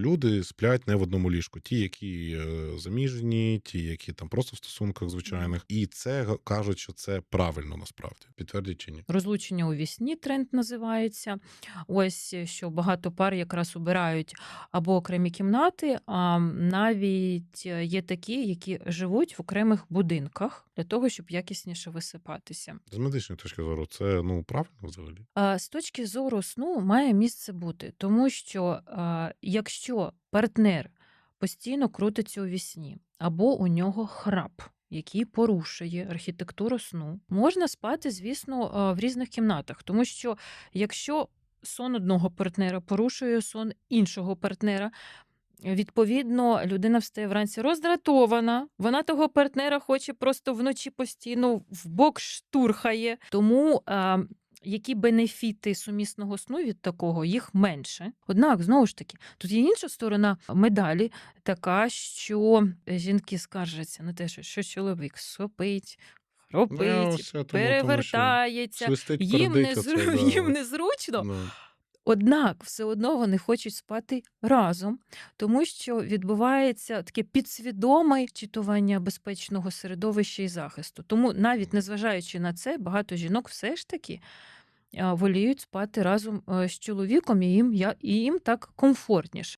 Люди сплять не в одному ліжку. Ті, які е, заміжні, ті, які там просто в стосунках звичайних, і це кажуть, що це правильно насправді. Підтвердять чи ні? Розлучення у вісні тренд називається. Ось е, що багато пар якраз обирають або окремі кімнати, а навіть е, є такі, які живуть в окремих будинках для того, щоб якісніше висипатися. З медичної точки зору, це ну правильно взагалі. З точки зору сну має місце бути, тому що а, якщо партнер постійно крутиться у вісні, або у нього храп, який порушує архітектуру сну, можна спати, звісно, в різних кімнатах, тому що якщо сон одного партнера порушує сон іншого партнера. Відповідно, людина встає вранці роздратована. Вона того партнера хоче просто вночі постійно в бок штурхає. Тому а, які бенефіти сумісного сну від такого, їх менше. Однак, знову ж таки, тут є інша сторона медалі, така, що жінки скаржаться на те, що, що чоловік сопить, Ну, тому- тому перевертається. Свистить, Їм, пердить не оце, зру... да. їм незручно, Ну. Однак все одно вони хочуть спати разом, тому що відбувається таке підсвідоме читування безпечного середовища і захисту. Тому, навіть незважаючи на це, багато жінок все ж таки воліють спати разом е, з чоловіком, і їм, я- і їм так комфортніше.